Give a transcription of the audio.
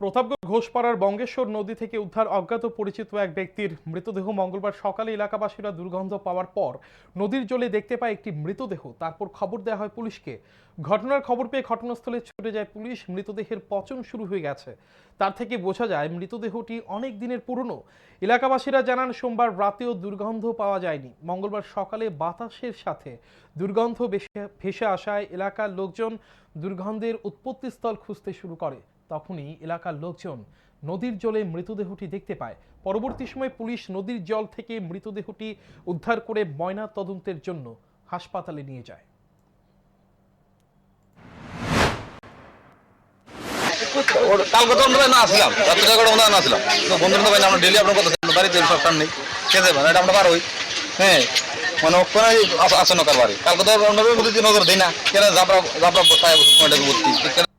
প্রতাপগড় ঘোষপাড়ার বঙ্গেশ্বর নদী থেকে উদ্ধার অজ্ঞাত পরিচিত এক ব্যক্তির মৃতদেহ মঙ্গলবার সকালে এলাকাবাসীরা দুর্গন্ধ পাওয়ার পর নদীর জলে দেখতে পায় একটি মৃতদেহ। তারপর খবর দেওয়া হয় পুলিশকে। ঘটনার খবর পেয়ে ঘটনাস্থলে ছুটে যায় পুলিশ। মৃতদেহের পচন শুরু হয়ে গেছে। তার থেকে বোঝা যায়, মৃতদেহটি অনেক দিনের পুরনো। এলাকাবাসীরা জানান, সোমবার রাতেও দুর্গন্ধ পাওয়া যায়নি। মঙ্গলবার সকালে বাতাসের সাথে দুর্গন্ধ ভেসে- আসায় এলাকার লোকজন দুর্গন্ধের উৎপত্তিস্থল খুঁজতে শুরু করে। তখনই এলাকার লোকজন নদীর জলে মৃতদেহটি দেখতে পায়। পরবর্তী সময় পুলিশ নদীর জল থেকে মৃতদেহটি উদ্ধার করে ময়না তদন্তের জন্য হাসপাতালে নিয়ে যায়। কালকে তো আমরা না আসলাম। আমরা না আসলাম। ভাই আমরা ডেলি আপনার কথা বাড়িতে সব নেই। খেতে দেবেন এটা আমরা বার হ্যাঁ। মানে ওখানে আসে না কার বাড়ি কালকে তো আমরা নজর দিই না। কেন জাবরা বসায় ভর্তি।